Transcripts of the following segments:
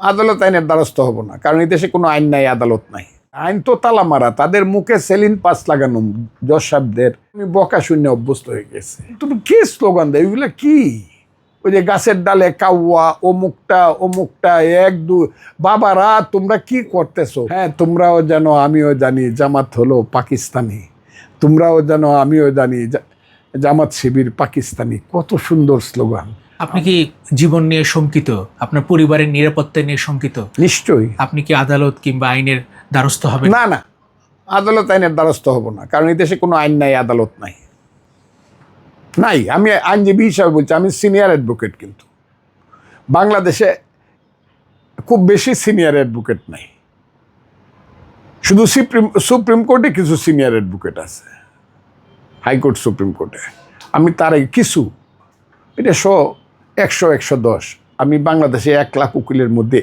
আদালত আইনের দ্বারস্থ হব না, কারণ এই দেশে কোনো আইন নাই, আদালত নাই। আইন তো তালা মারা, তাদের মুখে সেলিন পাস লাগানো যশ সাহেবদের আমি বকা শূন্য অভ্যস্ত হয়ে গেছে। তুমি কি স্লোগান দেয়, এগুলো কি? ওই যে গাছের ডালে কাউয়া, অমুকটা অমুকটা, এক দু বাবারা তোমরা কি করতেছো? হ্যাঁ তোমরাও জানো, আমিও জানি, জামাত হলো পাকিস্তানি। তোমরাও জানো, আমিও জানি জামাত শিবির পাকিস্তানি। কত সুন্দর স্লোগান আপনি কি জীবন নিয়ে শঙ্কিত? আপনার পরিবারের নিরাপত্তা নিয়ে শঙ্কিত? নিশ্চয়ই। আপনি কি আদালত কিংবা আইনের দ্বারস্থ হবেন? না না। আদালত আইনের দ্বারস্থ হব না কারণ এই দেশে কোনো আইন নাই আদালত নাই। নাই আমি আইনজীবী হিসাবে বলছি আমি সিনিয়র অ্যাডভোকেট কিন্তু। বাংলাদেশে খুব বেশি সিনিয়র অ্যাডভোকেট নাই। শুধু সুপ্রিম সুপ্রিম কোর্টে কিছু সিনিয়র অ্যাডভোকেট আছে। হাইকোর্ট সুপ্রিম কোর্টে। আমি তার আগে কিছু। এটা শো একশো একশো দশ। আমি বাংলাদেশে এক লাখ উকিলের মধ্যে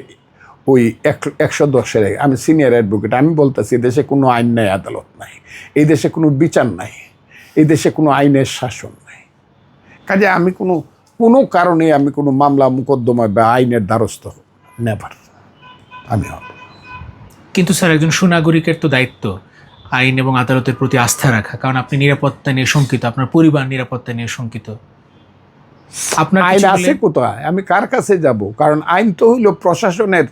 ওই এক, একশো দশের আমি সিনিয়র অ্যাডভোকেট আমি বলতেছি দেশে কোনো আইন নাই, আদালত নাই। এই দেশে কোনো বিচার নাই। এই দেশে কোনো আইনের শাসন নাই। কাজে আমি কোনো কোনো কারণে আমি কোনো মামলা মোকদ্দমা বা আইনের দ্বারস্থ নেভার আমি হব। কিন্তু স্যার, একজন সুনাগরিকের তো দায়িত্ব আইন এবং আদালতের প্রতি আস্থা রাখা। কারণ আপনি নিরাপত্তা নিয়ে শঙ্কিত, আপনার পরিবার নিরাপত্তা নিয়ে শঙ্কিত। আপনার আইন আছে কোথায়? আমি কার কাছে যাব? কারণ আইন তো হইল প্রশাসনের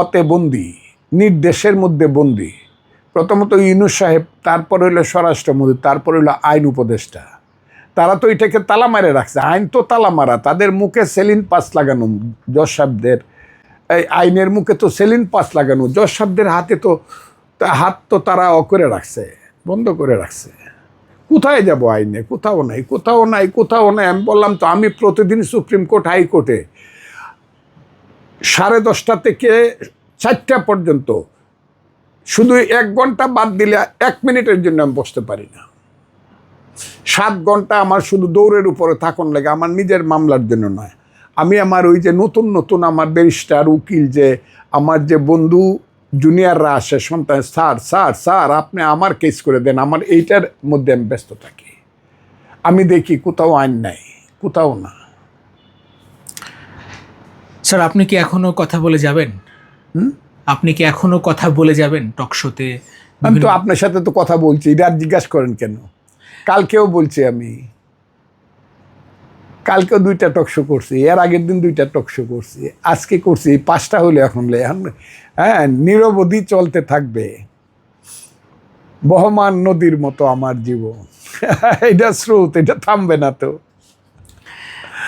অতে বন্দি নির্দেশের মধ্যে বন্দি। প্রথমত ইউনুস সাহেব তারপর হইল স্বরাষ্ট্রমন্ত্রী তারপর হইল আইন উপদেষ্টা। তারা তো এটাকে তালা মারে রাখছে। আইন তো তালা মারা। তাদের মুখে সেলিন পাস লাগানো যশ সাহেবদের এই আইনের মুখে তো সেলিন পাস লাগানো। যশ সাহেবদের হাতে তো হাত তো তারা অ করে রাখছে বন্ধ করে রাখছে। কোথায় যাব আইনে? কোথাও নাই কোথাও নাই কোথাও নাই। আমি বললাম তো, আমি প্রতিদিন সুপ্রিম কোর্ট হাইকোর্টে সাড়ে দশটা থেকে চারটা পর্যন্ত শুধু এক ঘণ্টা বাদ দিলে এক মিনিটের জন্য আমি বসতে পারি না। সাত ঘণ্টা আমার শুধু দৌড়ের উপরে থাকুন লাগে, আমার নিজের মামলার জন্য নয়। আমি আমার ওই যে নতুন নতুন আমার ব্যারিস্টার, উকিল যে, আমার যে বন্ধু জুনিয়ররা আসে সন্তান স্যার স্যার স্যার আপনি আমার কেস করে দেন আমার এইটার মধ্যে আমি ব্যস্ত থাকি। আমি দেখি কোথাও আইন নাই কোথাও না। স্যার আপনি কি এখনও কথা বলে যাবেন? আপনি কি এখনও কথা বলে যাবেন টকশোতে আমি তো আপনার সাথে তো কথা বলছি এটা আর জিজ্ঞাসা করেন কেন? কালকেও বলছি আমি। কালকেও দুইটা টকশো করছি, এর আগের দিন দুইটা টক শো করছি, আজকে করছি পাঁচটা হলো এখন এখন হ্যাঁ নিরবধি চলতে থাকবে। বহমান নদীর মতো আমার জীবন। এটা স্রোত, এটা থামবে না তো।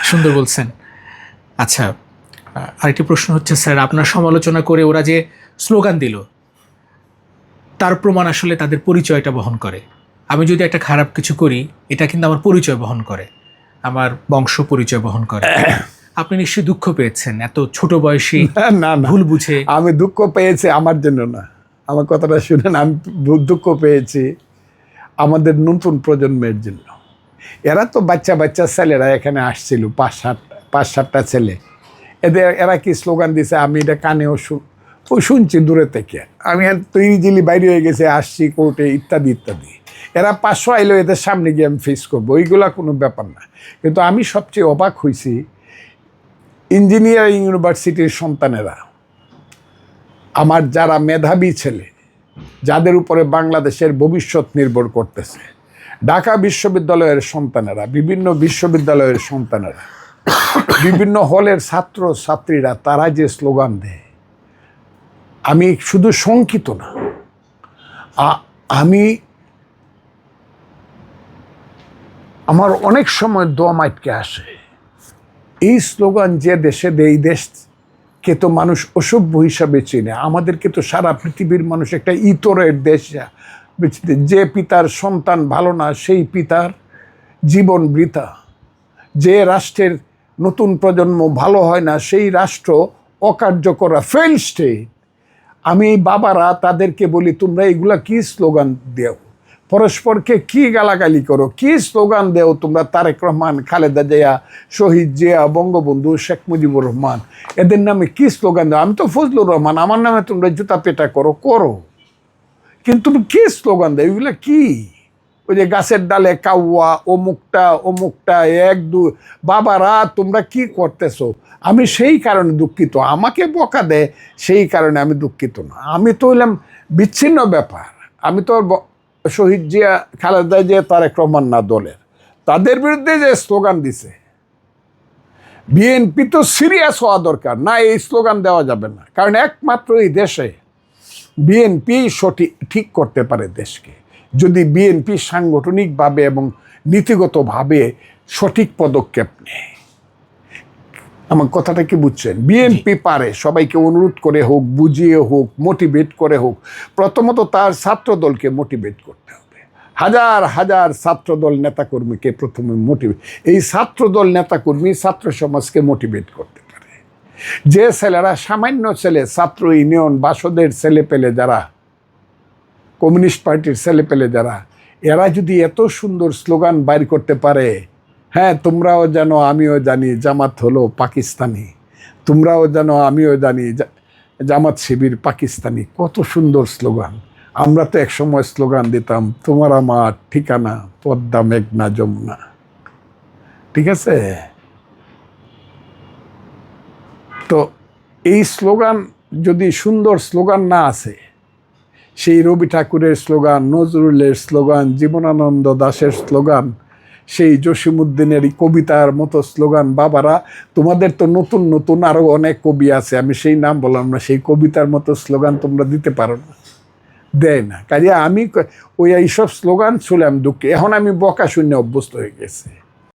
সুন্দর বলছেন। আচ্ছা আরেকটি প্রশ্ন হচ্ছে, স্যার, আপনার সমালোচনা করে ওরা যে স্লোগান দিল, তার প্রমাণ আসলে তাদের পরিচয়টা বহন করে। আমি যদি একটা খারাপ কিছু করি, এটা কিন্তু আমার পরিচয় বহন করে। আমার বংশ পরিচয় বহন করে। আপনি নিশ্চয়ই দুঃখ পেয়েছেন এত ছোট বয়সী না ভুল বুঝে। আমি দুঃখ পেয়েছি আমার জন্য না। আমার কথাটা শুনেন আমি দুঃখ পেয়েছি আমাদের নতুন প্রজন্মের জন্য। এরা তো বাচ্চা বাচ্চা ছেলেরা এখানে আসছিল পাঁচ সাত পাঁচ সাতটা ছেলে। এদের এরা কি স্লোগান দিছে? আমি এটা কানেও শুনছি দূরে থেকে। আমি আর তো ইজিলি বাইরে হয়ে গেছে আসছি কোর্টে ইত্যাদি ইত্যাদি। এরা পাঁচশো আইলেও এদের সামনে গিয়ে আমি ফেস করব। ওইগুলা কোনো ব্যাপার না। কিন্তু আমি সবচেয়ে অবাক হয়েছি ইঞ্জিনিয়ারিং ইউনিভার্সিটির সন্তানেরা। আমার যারা মেধাবী ছেলে, যাদের উপরে বাংলাদেশের ভবিষ্যৎ নির্ভর করতেছে, ঢাকা বিশ্ববিদ্যালয়ের সন্তানেরা, বিভিন্ন বিশ্ববিদ্যালয়ের সন্তানেরা, বিভিন্ন হলের ছাত্র ছাত্রীরা তারা যে স্লোগান দেয়, আমি শুধু শঙ্কিত না আমি আমার অনেক সময় দম আটকে আসে। এই স্লোগান যে দেশে দেয়, এই দেশকে তো মানুষ অসভ্য হিসাবে চেনে। আমাদেরকে তো সারা পৃথিবীর মানুষ একটা ইতরের দেশ যে পিতার সন্তান ভালো না, সেই পিতার জীবন বৃথা। যে রাষ্ট্রের নতুন প্রজন্ম ভালো হয় না, সেই রাষ্ট্র অকার্যকরা ফেল স্টেট আমি বাবারা তাদেরকে বলি, তোমরা এগুলা কি স্লোগান দেও? পরস্পরকে কি গালাগালি করো, কি স্লোগান দেও তোমরা? তারেক রহমান, খালেদা জিয়া, শহীদ জিয়া, বঙ্গবন্ধু শেখ মুজিবুর রহমান, এদের নামে কি স্লোগান দেও? আমি তো ফজলুর রহমান, আমার নামে তোমরা জুতা পেটা করো করো। কিন্তু তুমি কি স্লোগান দেও? এগুলা কি? ওই যে গাছের ডালে কাউয়া, অমুকটা অমুকটা, এক দু বাবারা, তোমরা কি করতেছো? আমি সেই কারণে দুঃখিত। আমাকে বকা দেয় সেই কারণে আমি দুঃখিত না। আমি তো হইলাম বিচ্ছিন্ন ব্যাপার। আমি তো শহীদ জিয়া, খালেদা জিয়া, তারেক রহমান না দলের। তাদের বিরুদ্ধে যে স্লোগান দিছে, বিএনপি তো সিরিয়াস হওয়া দরকার, না এই স্লোগান দেওয়া যাবে না। কারণ একমাত্র এই দেশে বিএনপি সঠিক ঠিক করতে পারে দেশকে। যদি বিএনপি সাংগঠনিকভাবে এবং নীতিগতভাবে সঠিক পদক্ষেপ নেয়। আমার কথাটা কি বুঝছেন? বিএনপি পারে সবাইকে অনুরোধ করে হোক বুঝিয়ে হোক মোটিভেট করে হোক প্রথমত তার ছাত্র দলকে মোটিভেট করতে হবে। হাজার হাজার ছাত্রদল নেতাকর্মীকে প্রথমে মোটিভেট এই ছাত্রদল নেতাকর্মী ছাত্র সমাজকে মোটিভেট করতে পারে। যে ছেলেরা সামান্য ছেলে ছাত্র ইউনিয়ন বাসদের ছেলে পেলে যারা কমিউনিস্ট পার্টির ছেলে পেলে যারা এরা যদি এত সুন্দর স্লোগান বাইর করতে পারে হ্যাঁ তোমরাও জানো, আমিও জানি, জামাত হলো পাকিস্তানি। তোমরাও জানো, আমিও জানি জামাত শিবির পাকিস্তানি। কত সুন্দর স্লোগান। আমরা তো একসময় স্লোগান দিতাম, তোমার আমার ঠিকানা, পদ্মা, মেঘনা, যমুনা। ঠিক আছে? তো এই স্লোগান, যদি সুন্দর স্লোগান না আছে সেই রবি ঠাকুরের স্লোগান, নজরুলের স্লোগান, জীবনানন্দ দাশের স্লোগান সেই জসিমুদ্দিনের কবিতার মতো স্লোগান, বাবারা, তোমাদের তো নতুন নতুন আরও অনেক কবি আছে। আমি সেই নাম বললাম না, সেই কবিতার মতো স্লোগান তোমরা দিতে পারো না। দেয় না। কাজে আমি ওই এইসব স্লোগান শুনলাম দুঃখে। এখন আমি বকা শূন্য অভ্যস্ত হয়ে গেছি।